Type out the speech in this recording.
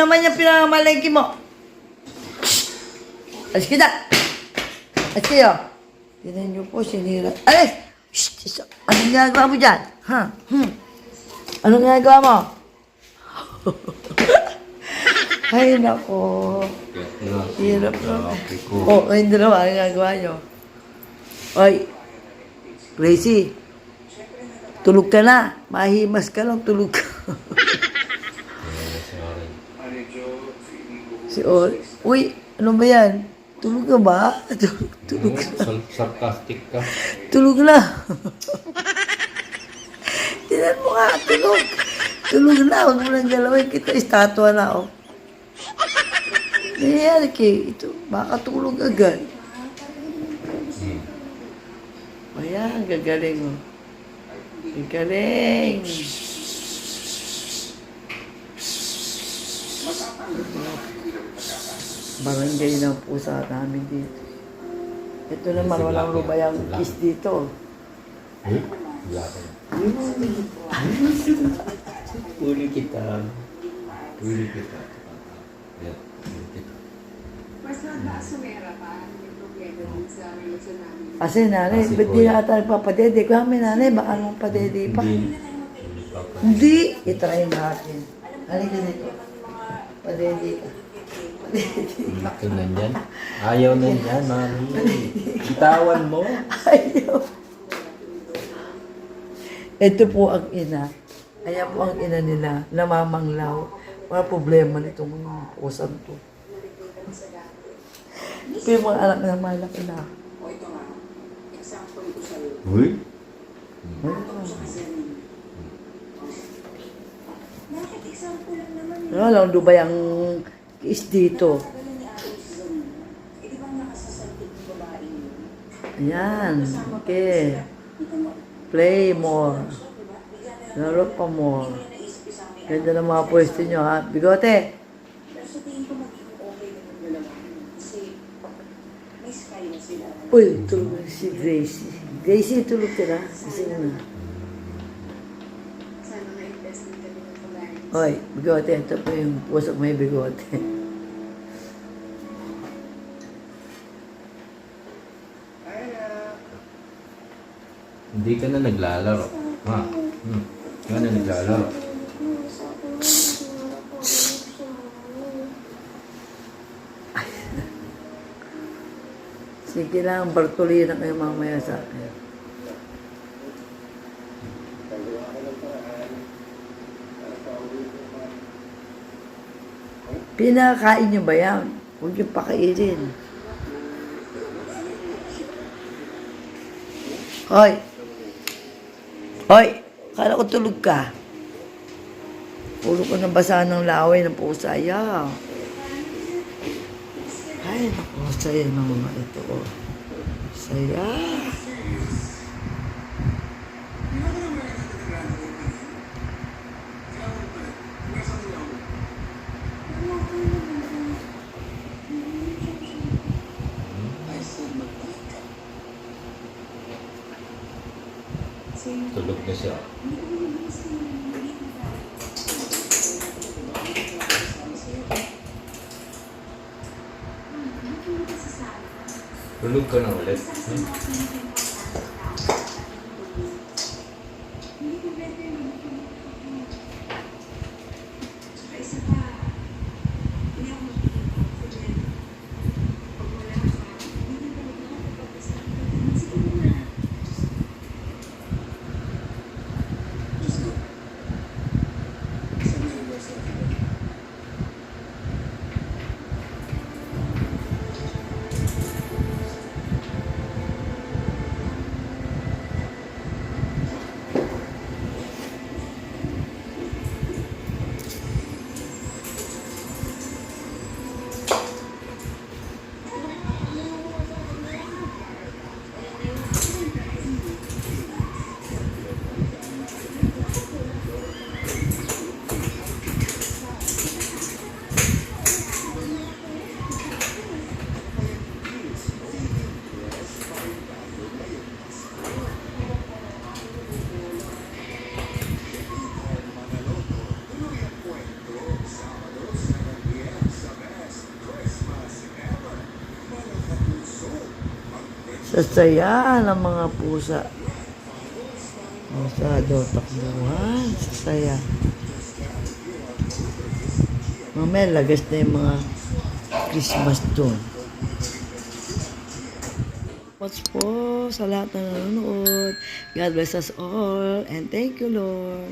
naman yung pinangamalengke mo? Alis kita! Alis kayo! Tinan niyo po, sinira. Alis! Shh! Shh! Anong ginagawa mo dyan? Ha? Hmm? Anong ginagawa mo? Ay, nako. Hirap na. Oh, ay, hindi naman. Anong ginagawa niyo? Oy, Gracie, tulog ka na. Mahimas ka lang, tulog ka. si Ol, uy, ano ba yan? Tulog ka ba? Tulog, tulog ka. Sar- Sarcastic ka. Tulog na. Tinan mo nga, tulog. Tulog na. Huwag mo nang galawin kita. Estatwa na, oh. Nangyayari kay ito. Baka tulog agad. Ayan, gagaling, oh. Gagaling. Barangay ng pusa namin dito. Ito naman, walang lubayang kiss dito. Eh? Wala ka. Huli kita. Huli kita. Yan, huli kita. Mas pa, may problema din sa relasyon namin. Kasi nanay, Kasi ba't po di yun. na tayo papadede? Kami nanay, baka nung padede pa. Hindi. Itry natin. Halika dito. Padede ka. Ito na yan. Ayaw na yan, mami. Bitawan mo. Ayaw. Ito po ang ina. Ayan po ang ina nila, namamanglaw. Wala problema nitong mga pusang to. Ito yung mga anak na malaki na. O ito nga, example ko sa'yo. Uy? Bakit example lang? Ano lang, Dubai ang kiss dito. Ayan. Okay. Play more. Laro pa more. Ganda ng mga pwesto nyo, ha? Bigote! Uy, tulog si Gracie. Gracie, tulog ka na. Kasi na. Sana na-invest din kami ng pag Oy, bigote. Ito po yung pusok may bigote. Hindi ka na naglalaro. Ha? Hmm. Hindi ka na naglalaro. Sige lang, Bartolina kayo mamaya sa akin. Pinakain niyo ba yan? Huwag niyo pakainin. Hoy! Hoy! Kala ko tulog ka. Puro ko ng basa ng laway ng pusa. Ayaw. Ay, naku, saya ng mga ito. oh. Saya. Tulog na siya. Tulog ka na ulit. Hmm? Sa saya ng mga pusa. Masyado takbuhan. Sa saya. Mamaya lagas na yung mga Christmas doon. What's po sa lahat na nanonood. God bless us all and thank you Lord.